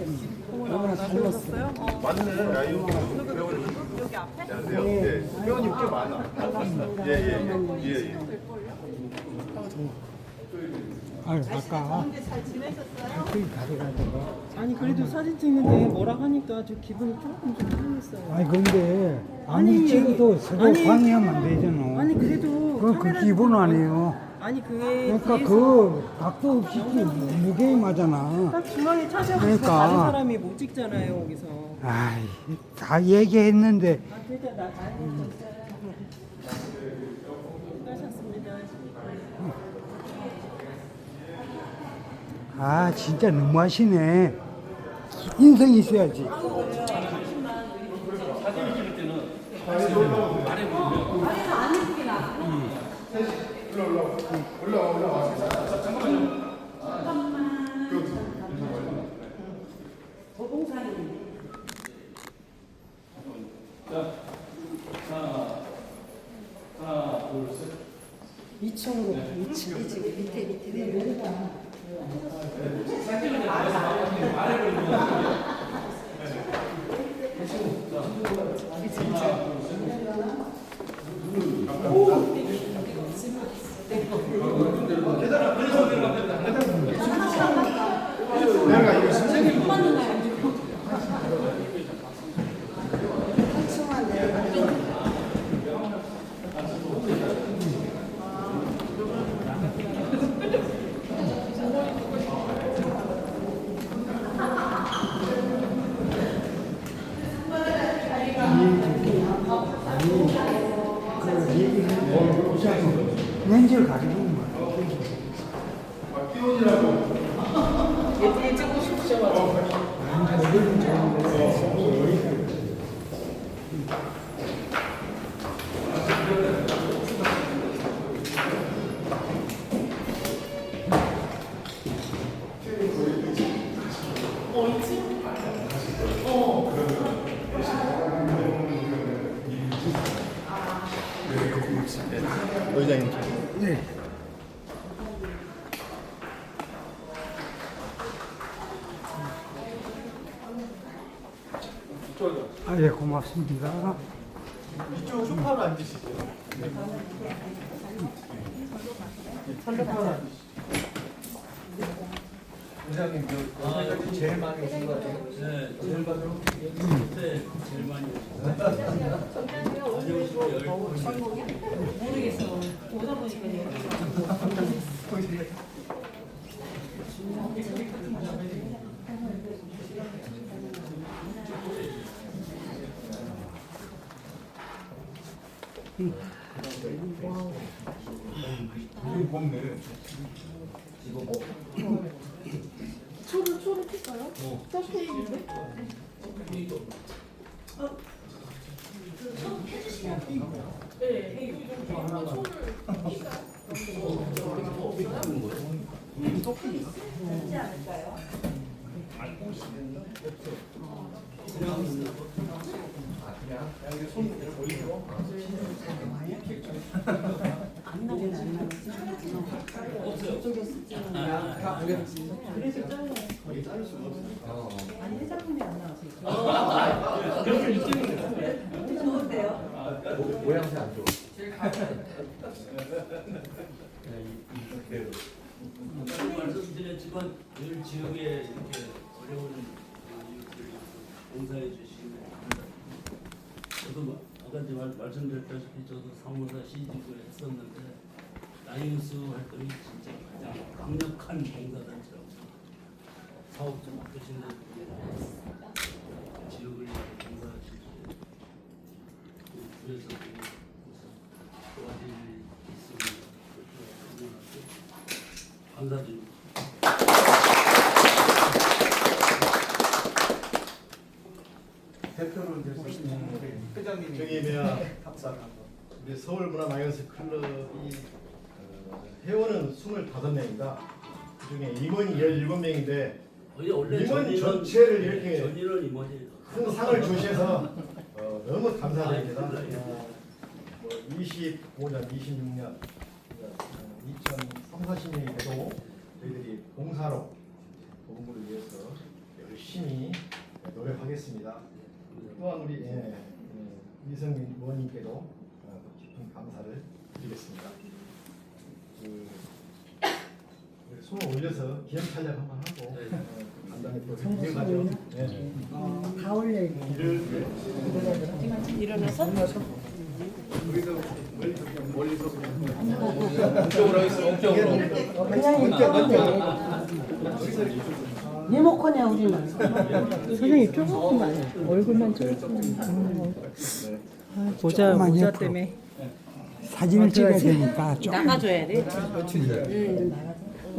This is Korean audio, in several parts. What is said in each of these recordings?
어. 맞네. 야, 이거 여기 앞에? 안녕하세요. 네. 회원님 꽤 많아. 예, 예, 예, 예. 아유, 아까 잘 지내셨어요? 그. 아니 그래도 사진 찍는데 뭐라 하니까 저 기분이 조금 좀 상했어요. 아니 근데 아무리 아니, 찍어도 서로 아니, 방해하면 안 되잖아. 아니 그래도 그, 그 카메라 찍고- 아니에요. 아니 그게 그러니까 그 각도 없이 무게임하잖아. 딱 중앙에 차지하고 그러니까. 다른 사람이 못 찍잖아요 여기서. 아이, 다 얘기했는데 아 그래도 나 다행히 수고하셨습니다. 아 진짜 너무하시네. 인성 있어야지. 이층으로 2층. 밑에 밑에. 그 얘기는 뭐 보자고 렌즈를 가지고 온 거야. 예쁘게 고맙습니다. 이쪽 소파로 앉으시죠. 의장님, 그 여태까지 제일 많이 오신 것 같아요. 네, 제일 많이 그때 제일 많이 모르겠어. 오다 보니까 초를 초를 필까요? 짧게. 있는데? 아까 말씀드렸지만 늘 지역에 이렇게 어려운 이웃들을 봉사해 주시고 저도 마- 아까 이제 말, 말씀드렸다시피 저도 사무사 시집을 했었는데 나이우스 활동이 진짜 가장 강력한 생각합니다. 사업 좀 어떠신데 지역을 주시고 그래서 도와줄 일 있으면 감사드립니다. 대표로 이제 서시는 회장님이 저기 뭐야 우리 서울문화마이너스 클럽이 어, 회원은 25명입니다. 그 중에 임원이 17명인데 원래 원래 임원 전체를 이렇게 전인은 임원이 큰 상을 주셔서 어, 너무 감사드립니다. 어, 뭐 25년, 26년, 2003, 40년이 돼도 저희들이 봉사로 도움을 위해서 열심히 열심히 노력하겠습니다. 또한 우리 예, 예, 이성민 의원님께도 어, 깊은 감사를 드리겠습니다. 그, 손을 올려서 기념 촬영 한번 하고 어, 간단히 또 이어가죠. 네. 다 올려야 돼. 일어나서? 우리도 멀리서 그냥 그냥 이쪽은 돼. 리모컨이야 우리는. 선생님 조금 아니야. 얼굴만 조금. 음. 아, 모자 모자 때문에. 사진을 찍어야 되니까 좀 나가줘야 돼. 응,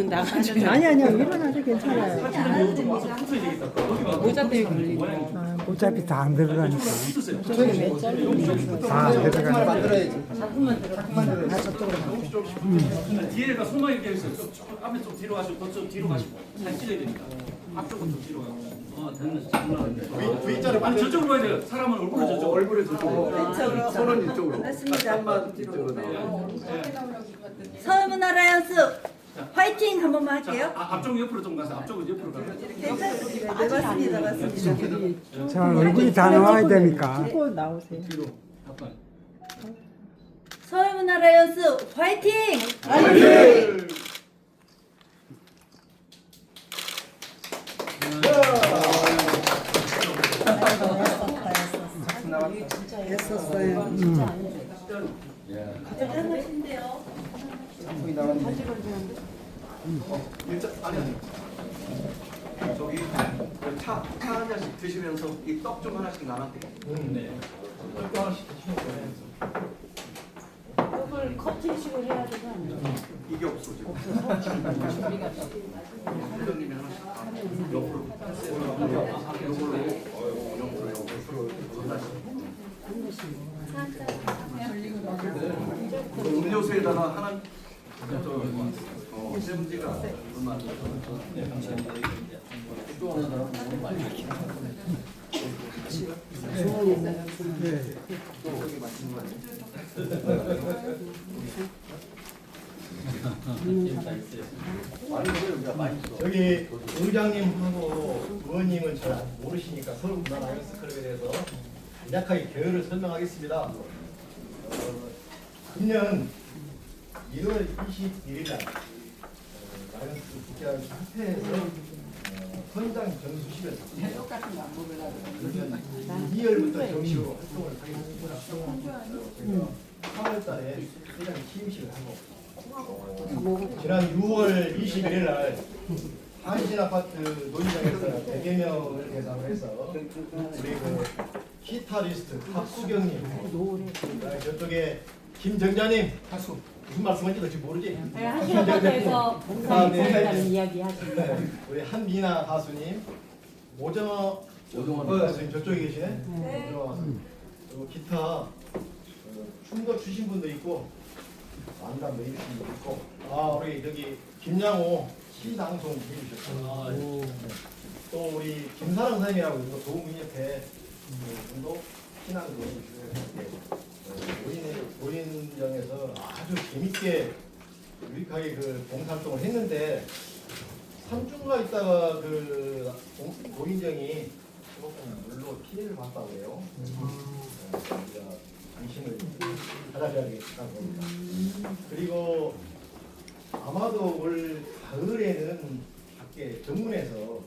나가줘야 아니 아니야 일어나도 괜찮아요. 모자 때문에 걸리고. 아, 어차피 다안 들어가니까. 다 안 들어가니까. 뒤에가. 손만 이렇게 해서 쭉, 쭉 앞에 좀 뒤로 가시고 더좀 뒤로 가시고. 잘 찔러야 되니까. 앞쪽은 좀 뒤로 가고 어 됐네. 장난 V, V자를 아니 저쪽으로 가야 돼요. 사람은 얼굴을 저쪽으로. 얼굴을 저쪽으로. 손은 이쪽으로. 서울문 알아연수 화이팅 한 번만 할게요. 아, 앞쪽 옆으로 좀 가서 앞쪽은 옆으로 가고 괜찮습니다. 네, 맞습니다. 맞습니다. 저 얼굴이 다 나와야 되니까 꼭 나오세요. 서울문 알아연수 화이팅! 일단 아니 아니 저기 차, 차 한 잔씩 드시면서 이 떡 좀 하나씩 나눠 드릴게요. 음, 네. 또 하나씩 드시면 돼요. 떡을 커팅식으로 해야 되지 않나? 이게 없어 지금. 회장님이 하나씩 다 옆으로 요걸로 옆으로 옆으로 음료수에다가 하나 어, 세븐티가 얼마 안 돼서 여기 의장님하고 의원님은 잘 모르시니까 서울 문화 라이언스 클럽에 대해서 간략하게 개요를 설명하겠습니다. 어, 금년 1월 21일 날 어, 라이언스 국제라이언스 협회에서 어, 선장 전수식을 그러면 2월부터 정식으로 활동을 하겠습니다. 제가 3월 달에 회장 취임식을 하고 어, 지난 6월 21일 날 한신 아파트 논의장에서 100여 명을 대상으로 해서 우리 그 기타리스트 박수경님, 저쪽에 김정자님, 하수 무슨 말씀하는지 지금 모르지? 네, 한시아파트에서 봉사에 네. 들어가는 이야기 하시는 네, 우리 한미나 가수님, 오정어 가수님 저쪽에 계시네. 오정어 가수님. 그리고 기타 어, 춤도 추신 분도 있고 안담 메이신 분도 있고 아 우리 여기 김양호 시당송 해주셨고 네. 또 우리 김사랑 선생님이라고 있고 도움민협회 분도 신앙도 해주시 고 노인 노인정에서 아주 재밌게 유익하게 그 봉사활동을 했는데 3주가 있다가 그 공- 노인정이 조금 물로 피해를 봤다고 해요. 네, 우리가 당신을 받아줘야 되겠다 보니까. 그리고 아마도 올 가을에는 밖에 정문에서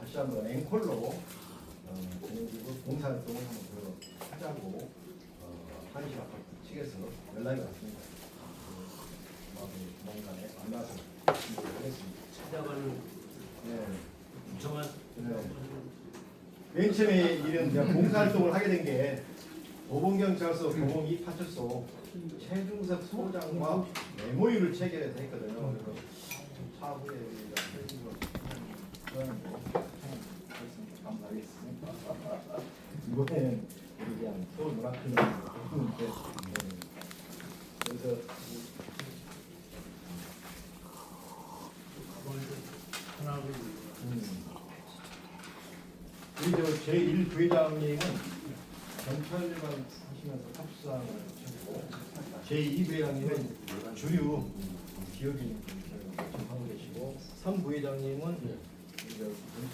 다시 한번 앵콜로 어, 공연지구 봉사활동을 한번 더 하자고 어, 한시 아파트 측에서 연락이 왔습니다. 그, 나도 조만간에 만나서 하겠습니다. 찾아가는 네. 정한 네. 맨 처음에 이런 제가 봉사활동을 하게 된게 보건경찰서 보건 이파출소 최중석 소장과 메모유를 체결해서 했거든요. 그래서 차후에 우리가 최중석. 감사하겠습니다. 이번에는 서울 문화클럽 네. 그래서 음. 우리 저 제 1 부회장님은 경찰관 하시면서 탑수상을 하셨고 제 2 부회장님은 주류 기업인 하고 계시고 3 부회장님은 우리 저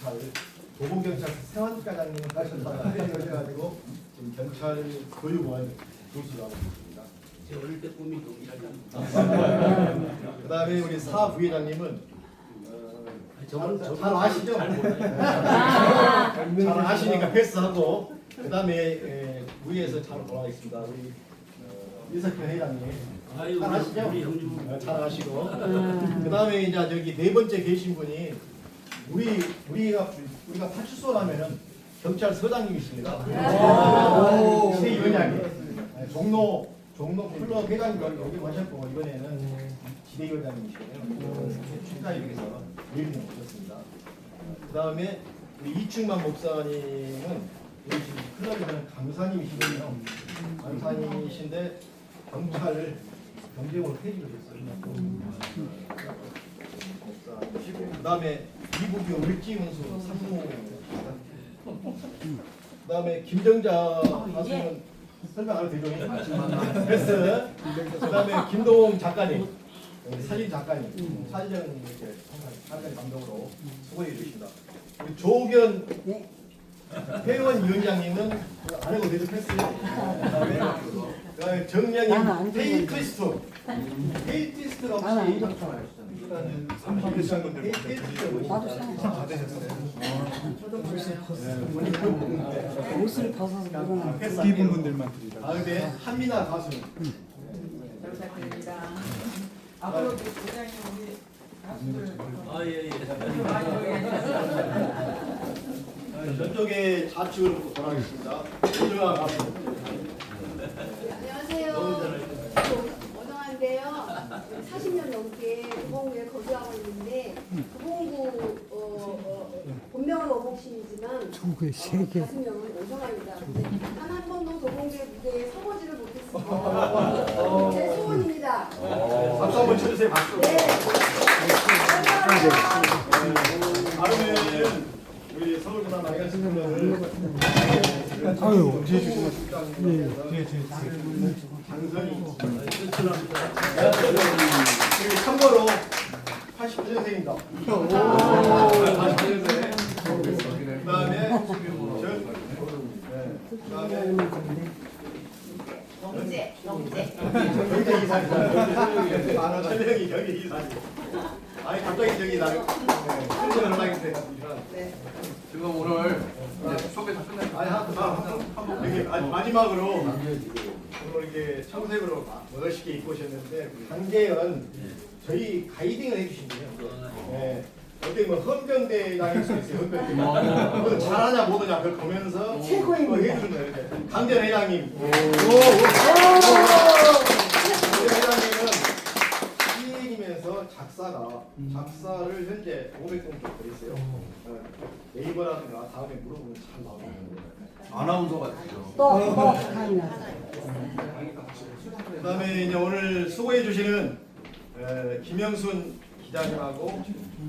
경찰 도봉경찰 세환과장님 하셨다가 헤어져가지고 지금 경찰 교육원 교수로 하고 있습니다. 제 어릴 때 꿈이 동일하지 그 다음에 우리 사 부회장님은 어, 저는 잘, 잘 아시죠? 잘 아시니까 패스하고 그 다음에 위에서 잘 돌아가겠습니다. 우리 어, 이석현 회장님 아유 잘 아시죠? 우리 형님 어, 잘 아시고 그 다음에 이제 여기 네 번째 계신 분이 우리 우리가 우리가 파출소라면은 경찰서장님이십니다. 오. 지대위원장님 네, 종로 종로 클럽 회장님 여기 오셨고 이번에는 지대위원장님이시거든요. 축하드리면서 예비님 오셨습니다. 그 다음에 우리 이충만 목사님은 우리 지금 클럽에서는 강사님이시거든요. 강사님이신데 경찰을 경쟁으로 퇴직을 했어요. 목사님이시고 그 다음에 이북이 을지문수 상무 그 다음에 김정자 가수는 설명 안 해도 되죠? 패스 그 다음에 김동웅 작가님 네, 사진 작가님 사진 이렇게 사진 감독으로 수고해 주십니다. 우리 조견 회원 위원장님은 안 해도 되죠? 패스. 그 다음에 그 다음에 정량님 테이트리스트 테이트리스트가 혹시 벗어서 그러나 기분 분들만 드리다. 아 근데 가수는 앞으로도 부장님 우리 가수들 아 예예 아, 저쪽에 좌측으로 돌아가겠습니다. 조정아 가수. 안녕하세요. 원영한데요. 40년 넘게 도봉구에 거주하고 있는데 도봉구 어, 어, 본명은 오복신이지만 두개 세 개. 가슴명은 오성아입니다. 단한 번도 도봉구의 무대에 서보지를 못했습니다. 제 소원입니다. 박수 한번 쳐주세요. 박수. 네. 다음에는 우리 서울 문화 나이가 신분을 아유, 뒤에 주시면 뒤에 뒤에 그리고 참고로 89년생입니다. 89년생. 그다음에 저 그다음에 영재, 영재. 아, 천명이 경제 이사님. 아니 갑자기 저기 나 현재 연락인데 네. 지금 오늘 이제 소개 다 끝났어요. 아니 한번 여기 아, 마지막으로 오늘 이게 청색으로 멋있게 입고 오셨는데 강재현 저희 가이딩을 해주신대요. 네. 어떻게 뭐 헌병대 수 있어요. 헌병대. 잘하냐 못하냐 그걸 보면서 최고인 거 해주는 거예요. 이렇게. 강재현 회장님. 오. 오. 강재현 회장님은 시인이면서 작사가 작사를 현재 500권 정도 있어요. 어, 네이버라든가 다음에 물어보면 잘 나오는 아나운서 같아요. 또 또 그다음에 이제 오늘 수고해 주시는 에, 김영순 기자님하고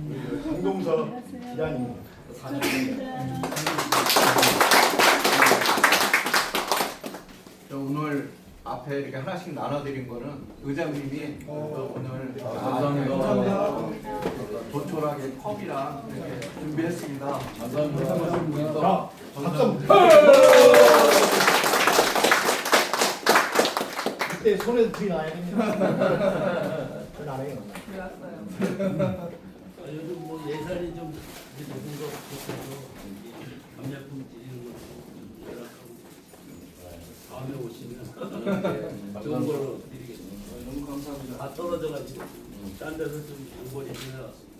우리 강동서 기자님 저 오늘 앞에 이렇게 하나씩 나눠드린 거는 의장님이 또 오늘 감사합니다. 도촐하게 컵이랑 이렇게 준비했습니다. 감사합니다. 자, 박수 그때 손에서 불이 나야 됩니다. 안 해요. 아, 요즘 뭐 예산이 좀 이제 높은 거 같아서 감약품 드리는 것도 연락하고 다음에 오시면 좋은 걸로 드리겠습니다. 너무 감사합니다. 다 떨어져가지고 딴 데서 좀 양보리 지내왔습니다.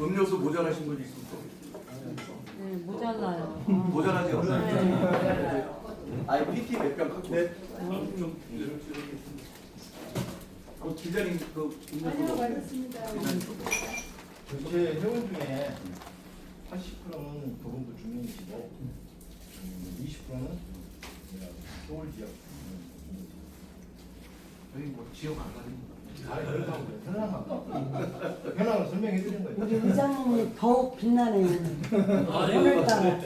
음료수 모자라신 분 있으면 또. 네, 모자라요. 모자라지 않나요? 네. 아니 PT 몇병 갖고. 네. 좀 이렇게 이렇게. 그 기자님 그 음료수 전체 회원 중에 80%는 도봉구 주민이시고 음, 20%는 서울 지역. 저희 뭐 지역 안 가는 아. 현황만. 현황을 설명해 드린 거예요. 우리 의장님이 더욱 빛나네요. 아유, 오늘따라.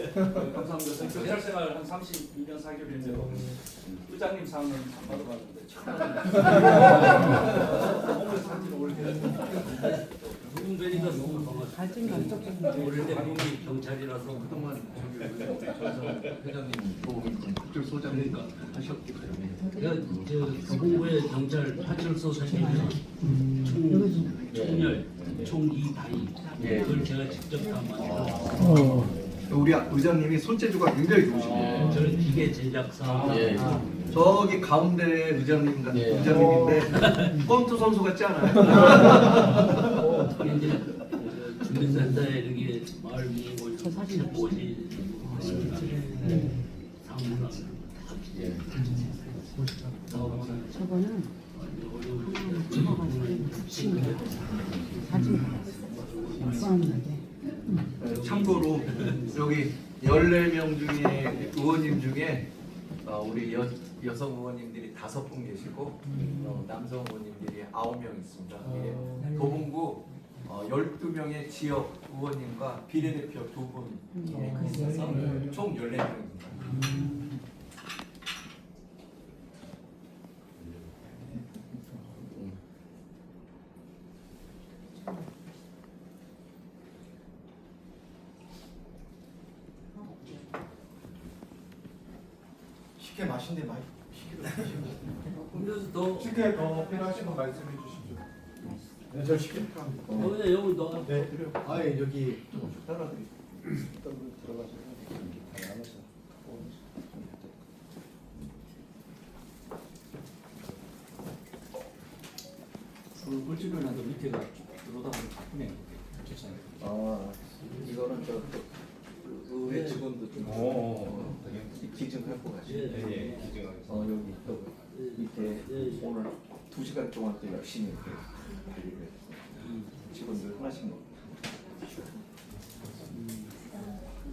감사합니다. 경찰 생활 한 32년 4개월 했는데 의장님 상은 안 받아봤는데 처음 오늘 사진 올게 누군 뵈니까 너무 반갑습니다. 갈증 감쪽 우리 대부분이 경찰이라서 그동안 저기 전선 회장님 또 특별소장님 하셨기 때문에. 제가 저 교보부의 경찰 파출소 총 총열 총기 다이. 그걸 제가 직접 다 만들어 우리 의장님이 손재주가 굉장히 좋으시고 저는 기계 제작사 저기 가운데 의장님 같은 의장님인데 껌투 선수 같지 않아요? 이제 저 주민센터에 이렇게 마을 문고 보지 상문화 저거는. 참고로 여기 14명 중에 의원님 중에 어, 우리 여, 여성 의원님들이 다섯 분 계시고 어, 남성 의원님들이 아홉 명 있습니다. 이게 도봉구 어, 12명의 지역 의원님과 비례대표 두 분이 있어서 총 14명입니다. 식혜 맛있는데 많이 그래서 더 식혜 더 필요하신 분 말씀해 주시죠. 네, 저 식혜 필요합니다. 어, 그냥 여기 너 네, 아 여기 그 물질을 나도 밑에가 들어오다 보니 바쁘네 괜찮아요 아 이거는 저 또, 그 의회 직원도 좀 어, 기증하고 가시죠. 예, 어 여기 또 밑에 오늘 두 시간 동안 또 열심히 이렇게 관리를 해서 직원들 하나씩 먹고.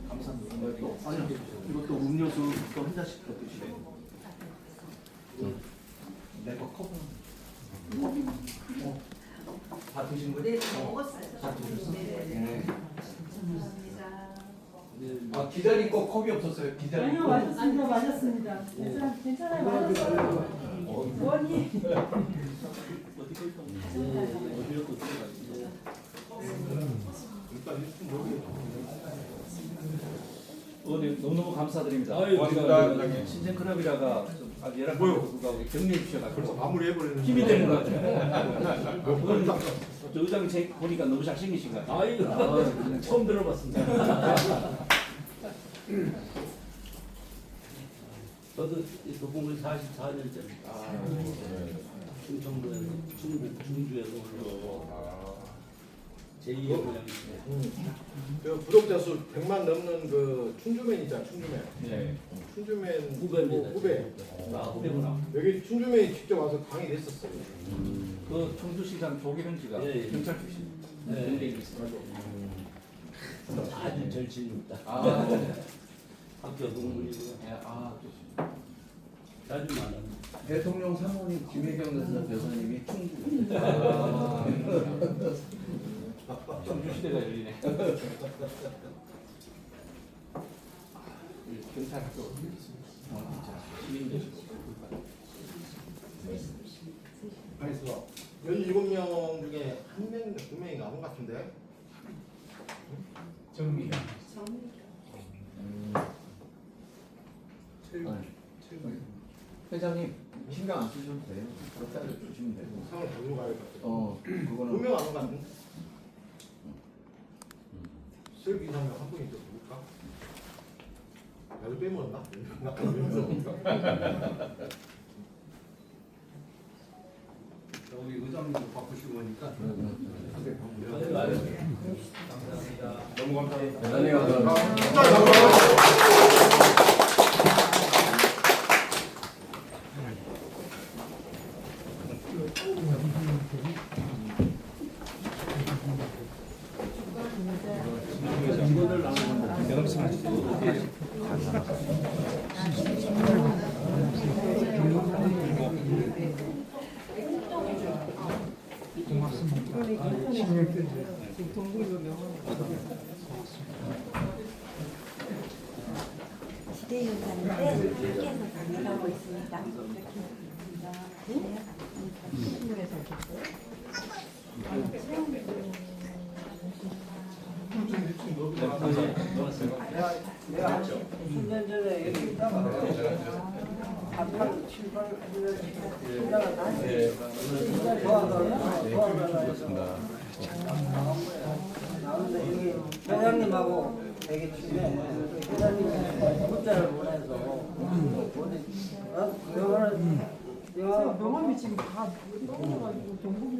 감사합니다 또 아니 이것도 음료수 또 한 잔씩 더 드시고. 내거 컵은 어, 다 드신 거예요? 네, 먹었어요. 다 드셨어요? 네. 아 기다릴 거 컵이 없었어요. 기다릴 아니요, 거. 맞았습니다. 맞았습니다. 괜찮, 괜찮아요. 맞았어요. 또 들어가지고 의원님 너무너무 감사드립니다. 아유, 고맙습니다. 신생 클럽이라가 좀 아주 열악한 불구하고 격려해 주셔가지고 벌써 마무리 해버리는 힘이 되는 것 같아요. 오늘 저 의장 제 보니까 너무 잘생기신 것 같아요. 아이고 처음 들어봤습니다. 저도 이 도봉을 44년째입니다. 충청도에서 충주, 충주에서 올라오고 제2의 고향인데 그 구독자 수 100만 넘는 그 충주맨 있잖아 충주맨 네. 충주맨 후배입니다. 후배 아 후배구나. 여기 충주맨이 직접 와서 강의를 했었어요 그 청주시장 조기현 씨가 예, 예. 경찰 출신. 네. 있어요. 아주 절친입니다. 아, 학교 동문이고 예, 아, 자주 만납니다. 대통령 사모님 김혜경 여사님이 충주. 아. 청주 시대가 열리네. 경찰 학교 시민 되시고. 가있어 여기 일곱 명 중에 한 명, 두 명이 나온 것 같은데 정미. 회장님 신경 안 쓰셔도 돼요. 하려 주시면 돼요. 상을 걸고 가야 같아 어 그거는 나온 것 같은데 슬기 사면 한 분이 또 누굴까? 나도 빼먹었나? 나 빼먹었나? 우리 의장님도 바쁘시고 하니까. 아유. 너무 감사합니다 대단히 감사합니다. 지대 연사인데 학교에서 강의하고 있습니다. 수년 전에 여기 있다가 한 8, 7, 8, 9년 신랑을 다시 도와달라 도와달라 나는데 여기 회장님하고 되게 친해 회장님이 문자를 보내서 어? 영어를 영어 명함이 지금 다 떨어져가지고 동국이